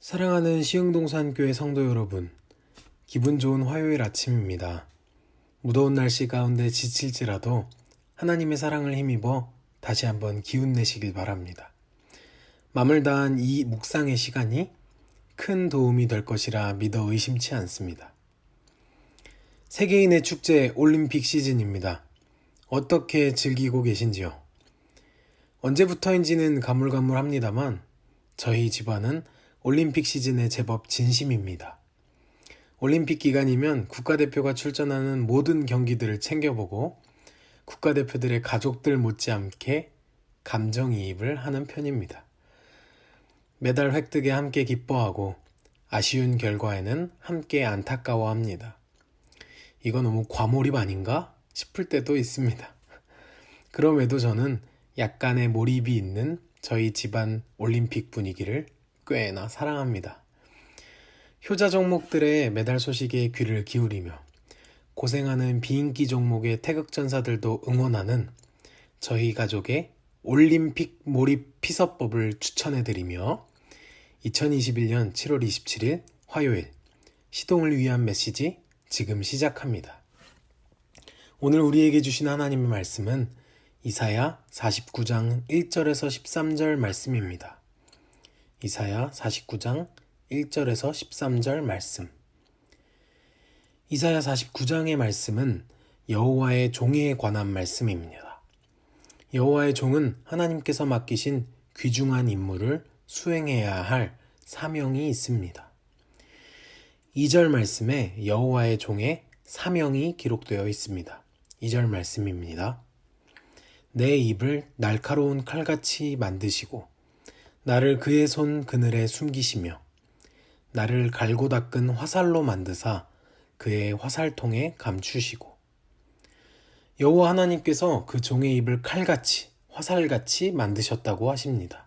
사랑하는 시흥동산교회 성도 여러분, 기분 좋은 화요일 아침입니다. 무더운 날씨 가운데 지칠지라도 하나님의 사랑을 힘입어 다시 한번 기운 내시길 바랍니다. 마음을 다한 이 묵상의 시간이 큰 도움이 될 것이라 믿어 의심치 않습니다. 세계인의 축제 올림픽 시즌입니다. 어떻게 즐기고 계신지요? 언제부터인지는 가물가물합니다만 저희 집안은 올림픽 시즌에 제법 진심입니다. 올림픽 기간이면 국가대표가 출전하는 모든 경기들을 챙겨보고 국가대표들의 가족들 못지않게 감정이입을 하는 편입니다. 메달 획득에 함께 기뻐하고 아쉬운 결과에는 함께 안타까워합니다. 이거 너무 과몰입 아닌가 싶을 때도 있습니다. 그럼에도 저는 약간의 몰입이 있는 저희 집안 올림픽 분위기를 꽤나 사랑합니다. 효자 종목들의 메달 소식에 귀를 기울이며 고생하는 비인기 종목의 태극전사들도 응원하는 저희 가족의 올림픽 몰입 피서법을 추천해드리며 2021년 7월 27일 화요일 시동을 위한 메시지 지금 시작합니다. 오늘 우리에게 주신 하나님의 말씀은 이사야 49장 1절에서 13절 말씀입니다. 이사야 49장 1절에서 13절 말씀. 이사야 49장의 말씀은 여호와의 종에 관한 말씀입니다. 여호와의 종은 하나님께서 맡기신 귀중한 임무를 수행해야 할 사명이 있습니다. 2절 말씀에 여호와의 종의 사명이 기록되어 있습니다. 2절 말씀입니다. 내 입을 날카로운 칼같이 만드시고 나를 그의 손 그늘에 숨기시며 나를 갈고 닦은 화살로 만드사 그의 화살통에 감추시고 여호와 하나님께서 그 종의 입을 칼같이 화살같이 만드셨다고 하십니다.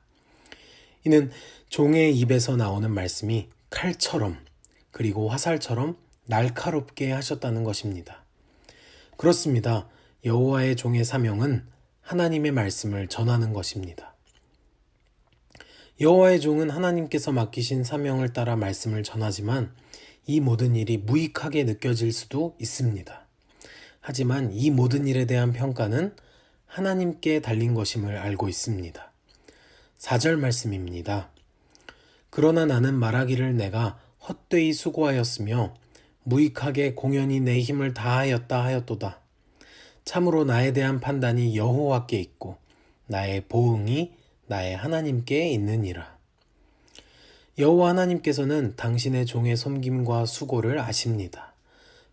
이는 종의 입에서 나오는 말씀이 칼처럼 그리고 화살처럼 날카롭게 하셨다는 것입니다. 그렇습니다. 여호와의 종의 사명은 하나님의 말씀을 전하는 것입니다. 여호와의 종은 하나님께서 맡기신 사명을 따라 말씀을 전하지만 이 모든 일이 무익하게 느껴질 수도 있습니다. 하지만 이 모든 일에 대한 평가는 하나님께 달린 것임을 알고 있습니다. 4절 말씀입니다. 그러나 나는 말하기를 내가 헛되이 수고하였으며 무익하게 공연히 내 힘을 다하였다 하였도다. 참으로 나에 대한 판단이 여호와께 있고 나의 보응이 나의 하나님께 있느니라. 여호와 하나님께서는 당신의 종의 섬김과 수고를 아십니다.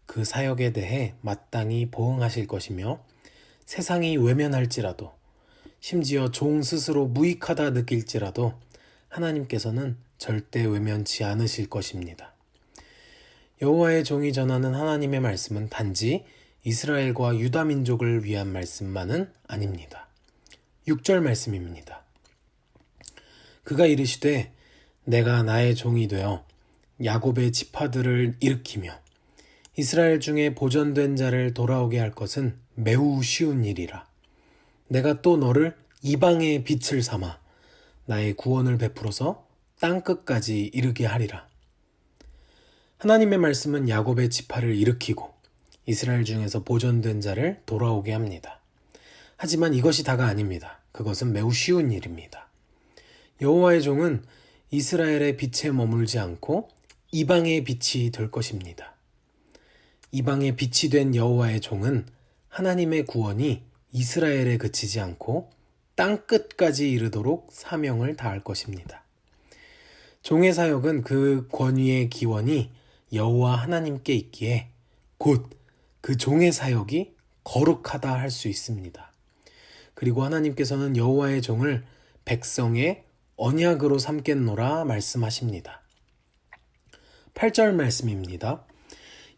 그 사역에 대해 마땅히 보응하실 것이며 세상이 외면할지라도 심지어 종 스스로 무익하다 느낄지라도 하나님께서는 절대 외면치 않으실 것입니다. 여호와의 종이 전하는 하나님의 말씀은 단지 이스라엘과 유다 민족을 위한 말씀만은 아닙니다. 6절 말씀입니다. 그가 이르시되 내가 나의 종이 되어 야곱의 지파들을 일으키며 이스라엘 중에 보존된 자를 돌아오게 할 것은 매우 쉬운 일이라. 내가 또 너를 이방의 빛을 삼아 나의 구원을 베풀어서 땅 끝까지 이르게 하리라. 하나님의 말씀은 야곱의 지파를 일으키고 이스라엘 중에서 보존된 자를 돌아오게 합니다. 하지만 이것이 다가 아닙니다. 그것은 매우 쉬운 일입니다. 여호와의 종은 이스라엘의 빛에 머물지 않고 이방의 빛이 될 것입니다. 이방의 빛이 된 여호와의 종은 하나님의 구원이 이스라엘에 그치지 않고 땅 끝까지 이르도록 사명을 다할 것입니다. 종의 사역은 그 권위의 기원이 여호와 하나님께 있기에 곧 그 종의 사역이 거룩하다 할 수 있습니다. 그리고 하나님께서는 여호와의 종을 백성의 언약으로 삼겠노라 말씀하십니다. 8절 말씀입니다.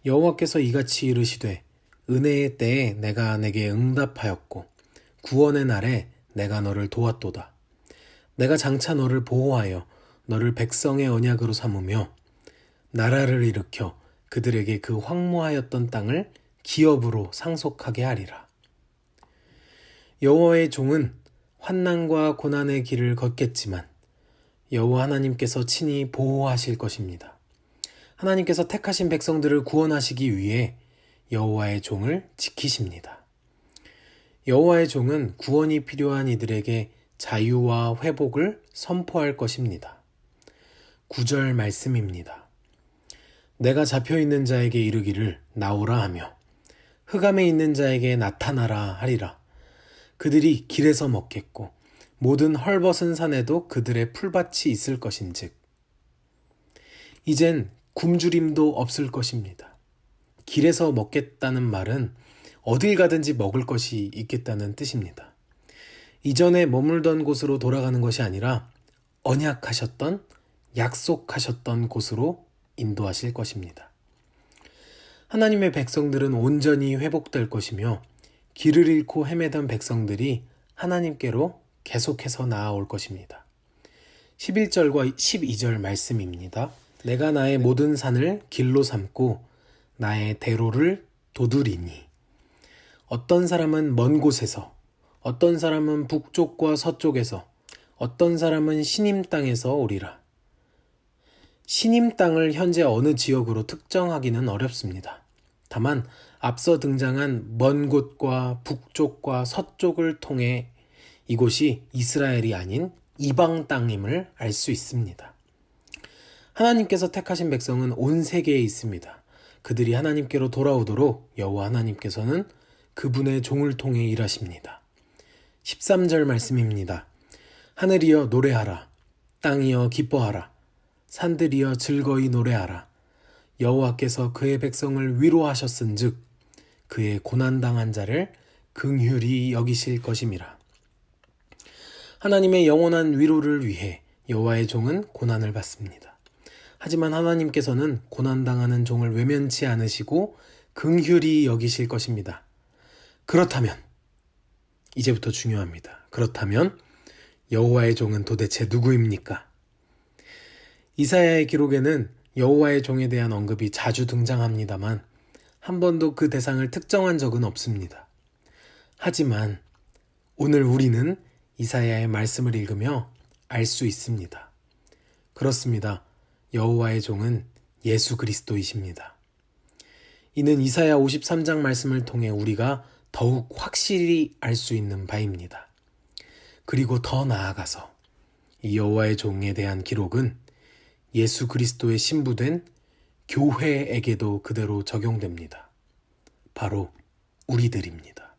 여호와께서 이같이 이르시되 은혜의 때에 내가 내게 응답하였고 구원의 날에 내가 너를 도왔도다. 내가 장차 너를 보호하여 너를 백성의 언약으로 삼으며 나라를 일으켜 그들에게 그 황무하였던 땅을 기업으로 상속하게 하리라. 여호와의 종은 환난과 고난의 길을 걷겠지만 여호와 하나님께서 친히 보호하실 것입니다. 하나님께서 택하신 백성들을 구원하시기 위해 여호와의 종을 지키십니다. 여호와의 종은 구원이 필요한 이들에게 자유와 회복을 선포할 것입니다. 구절 말씀입니다. 내가 잡혀 있는 자에게 이르기를 나오라 하며 흑암에 있는 자에게 나타나라 하리라. 그들이 길에서 먹겠고 모든 헐벗은 산에도 그들의 풀밭이 있을 것인즉 이젠 굶주림도 없을 것입니다. 길에서 먹겠다는 말은 어딜 가든지 먹을 것이 있겠다는 뜻입니다. 이전에 머물던 곳으로 돌아가는 것이 아니라 언약하셨던 약속하셨던 곳으로 인도하실 것입니다. 하나님의 백성들은 온전히 회복될 것이며 길을 잃고 헤매던 백성들이 하나님께로 계속해서 나아올 것입니다. 11절과 12절 말씀입니다. 내가 나의 모든 산을 길로 삼고 나의 대로를 도두리니 어떤 사람은 먼 곳에서 어떤 사람은 북쪽과 서쪽에서 어떤 사람은 신임 땅에서 오리라. 신임 땅을 현재 어느 지역으로 특정하기는 어렵습니다. 다만 앞서 등장한 먼 곳과 북쪽과 서쪽을 통해 이곳이 이스라엘이 아닌 이방 땅임을 알 수 있습니다. 하나님께서 택하신 백성은 온 세계에 있습니다. 그들이 하나님께로 돌아오도록 여호와 하나님께서는 그분의 종을 통해 일하십니다. 13절 말씀입니다. 하늘이여 노래하라 땅이여 기뻐하라 산들이여 즐거이 노래하라 여호와께서 그의 백성을 위로하셨은즉 그의 고난 당한 자를 긍휼히 여기실 것임이라 하나님의 영원한 위로를 위해 여호와의 종은 고난을 받습니다. 하지만 하나님께서는 고난 당하는 종을 외면치 않으시고 긍휼히 여기실 것입니다. 그렇다면 이제부터 중요합니다. 그렇다면 여호와의 종은 도대체 누구입니까? 이사야의 기록에는 여호와의 종에 대한 언급이 자주 등장합니다만 한 번도 그 대상을 특정한 적은 없습니다. 하지만 오늘 우리는 이사야의 말씀을 읽으며 알 수 있습니다. 그렇습니다. 여호와의 종은 예수 그리스도이십니다. 이는 이사야 53장 말씀을 통해 우리가 더욱 확실히 알 수 있는 바입니다. 그리고 더 나아가서 이 여호와의 종에 대한 기록은 예수 그리스도의 신부된 교회에게도 그대로 적용됩니다. 바로 우리들입니다.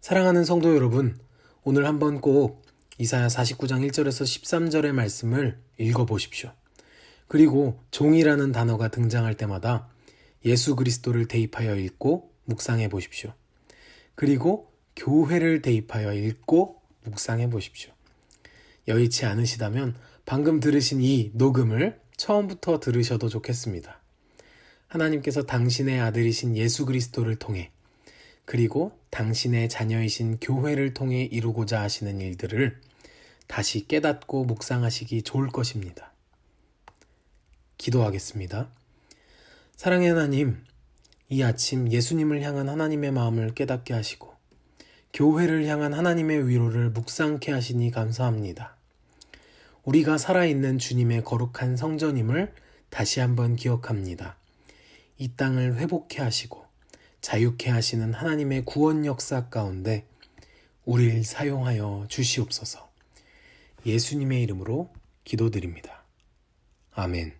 사랑하는 성도 여러분, 오늘 한번 꼭 이사야 49장 1절에서 13절의 말씀을 읽어 보십시오. 그리고 종이라는 단어가 등장할 때마다 예수 그리스도를 대입하여 읽고 묵상해 보십시오. 그리고 교회를 대입하여 읽고 묵상해 보십시오. 여의치 않으시다면 방금 들으신 이 녹음을 처음부터 들으셔도 좋겠습니다. 하나님께서 당신의 아들이신 예수 그리스도를 통해 그리고 당신의 자녀이신 교회를 통해 이루고자 하시는 일들을 다시 깨닫고 묵상하시기 좋을 것입니다. 기도하겠습니다. 사랑의 하나님, 이 아침 예수님을 향한 하나님의 마음을 깨닫게 하시고, 교회를 향한 하나님의 위로를 묵상케 하시니 감사합니다. 우리가 살아있는 주님의 거룩한 성전임을 다시 한번 기억합니다. 이 땅을 회복케 하시고, 자유케 하시는 하나님의 구원 역사 가운데 우리를 사용하여 주시옵소서. 예수님의 이름으로 기도드립니다. 아멘.